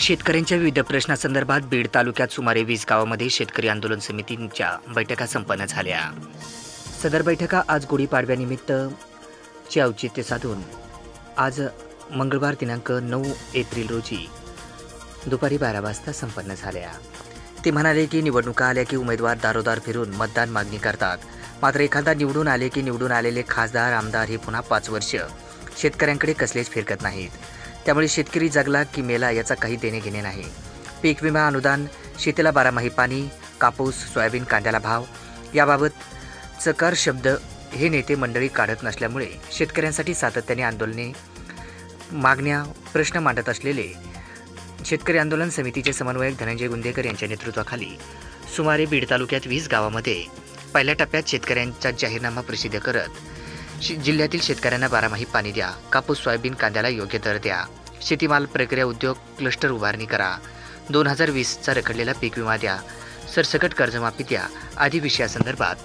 शेतकऱ्यांच्या विविध प्रश्नासंदर्भात बीड तालुक्यात सुमारे वीस गावामध्ये शेतकरी आंदोलन समितींच्या बैठका संपन्न झाल्या. सदर बैठका आज गुढीपाडव्यानिमित्त चे औचित्य साधून आज मंगळवार दिनांक नऊ एप्रिल रोजी दुपारी बारा वाजता संपन्न झाल्या. ते म्हणाले की निवडणुका आल्या की उमेदवार दारोदार फिरून मतदान मागणी करतात. मात्र एखादा निवडून आले की निवडून आलेले खासदार आमदार हे पुन्हा पाच वर्ष शेतकऱ्यांकडे कसलेच फिरकत नाहीत. त्यामुळे शेतकरी जगला की मेला याचा काही देणे घेणे नाही. पीक विमा अनुदान शेतीला बारामाही पाणी कापूस सोयाबीन कांद्याला भाव याबाबत चकार शब्द हे नेते मंडळी काढत नसल्यामुळे शेतकऱ्यांसाठी सातत्याने आंदोलने मागण्या प्रश्न मांडत असलेले शेतकरी आंदोलन समितीचे समन्वयक धनंजय गुंदेकर यांच्या नेतृत्वाखाली सुमारे बीड तालुक्यात वीस गावामध्ये पहिल्या टप्प्यात शेतकऱ्यांचा जाहीरनामा प्रसिद्ध करत जिल्ह्यातील शेतकऱ्यांना बारामाही पाणी द्या. कापूस सोयाबीन कांद्याला योग्य दर द्या. शेतीमाल प्रक्रिया उद्योग क्लस्टर उभारणी करा. दोन हजार वीसचा रखडलेला पीक विमा द्या. सरसकट कर्जमाफी द्या. आदी विषयासंदर्भात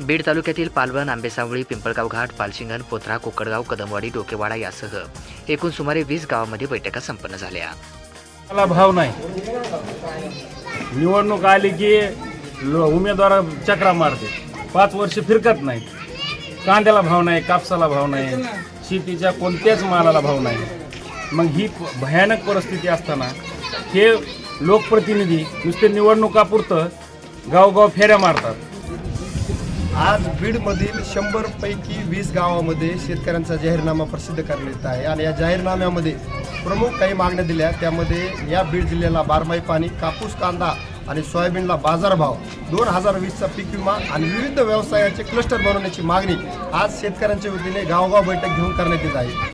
बीड तालुक्यातील पालवण आंबेसावळी पिंपळगाव घाट पालशिंगण पोथरा कोकडगाव कदमवाडी डोकेवाडा यासह एकूण सुमारे वीस गावामध्ये बैठका संपन्न झाल्या. मला भाव नाही. निवडणूक आली की उमेदवार चक्रा मारते. पाच वर्ष फिरकत नाही कांद्याला भाव नाही कापसाला भाव नाही शेतीच्या कोणत्याच मालाला भाव नाही. मग ही भयानक परिस्थिती असताना हे लोकप्रतिनिधी नुसते निवडणुकापुरतं गावगाव फेऱ्या मारतात. आज बीडमधील शंभर पैकी वीस गावामध्ये शेतकऱ्यांचा जाहीरनामा प्रसिद्ध करण्यात येत आहे आणि या जाहीरनाम्यामध्ये प्रमुख काही मागण्या दिल्या. त्यामध्ये या बीड जिल्ह्याला बारमाही पाणी कापूस कांदा आणि सोयाबीनला बाजारभाव दोन हजार वीसचा पीक विमा आणि विविध व्यवसायाचे क्लस्टर बनवण्याची मागणी आज शेतकऱ्यांच्या वतीने गावगाव बैठक घेऊन करण्यात येत आहे.